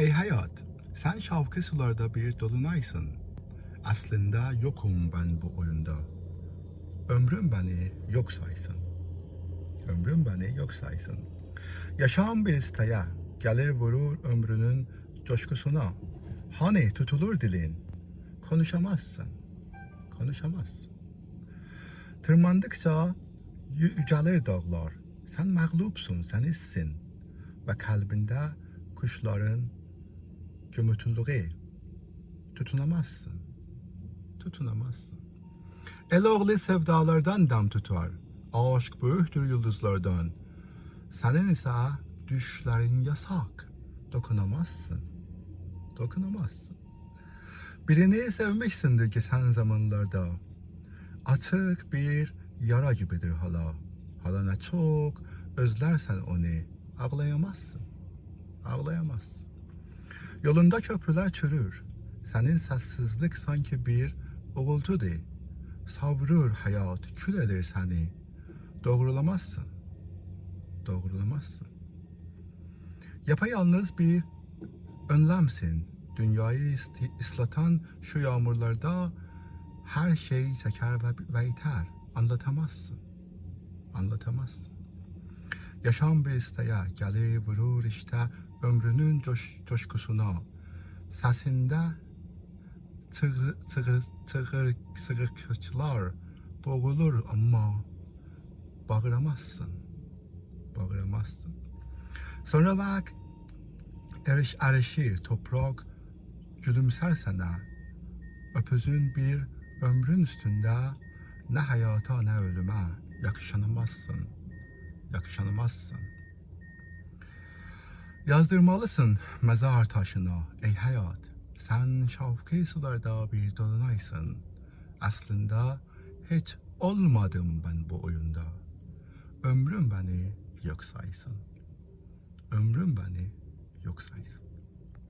Ey hayat, sen şavkı sularda bir dolunaysın. Aslında yokum ben bu oyunda. Ömrüm beni yok saysın. Ömrüm beni yok saysın. Yaşam bir isteye, gelir vurur ömrünün coşkusuna. Hani tutulur dilin, konuşamazsın, konuşamazsın. Tırmandıkça yü- yücelir dağlar. Sen məğlubsun, sen hissin. Ve kalbinde kuşların gümürtülüğü. Tutunamazsın, tutunamazsın. El oğlu sevdalardan dam tutar. Aşk büyüktür yıldızlardan. Senin ise düşlerin yasak. Dokunamazsın. Dokunamazsın. Birini sevmişsindir geçen zamanlarda. Açık bir yara gibidir hala. Hala ne çok özlersen onu ağlayamazsın. Ağlayamazsın. Yolunda köprüler çürür. Senin sessizlik sanki bir uğultudur. Savrur hayat, kül edir seni. Doğrulamazsın. Doğrulamazsın. Yapayalnız bir önlemsin. Dünyayı ıslatan şu yağmurlarda her şey çeker ve iter. Anlatamazsın. Anlatamazsın. Yaşam bir isteye gelir vurur işte ömrünün coş, coşkusuna. Sesinde çığır, çığır, çığır, çığırtılar boğulur ama bağıramazsın. Bağıramazsın. Sonra bak eriş erişir toprak gülümser sana. Öpüzün bir ömrün üstünde ne hayata ne ölüme yakışanamazsın. Yakışanamazsın. Yazdırmalısın mezar taşına ey hayat. Sen şavkı sularda bir dolunaysın. Aslında hiç olmadım ben bu oyunda. Ömrüm beni yok saysın. Ömrüm beni yok saysın.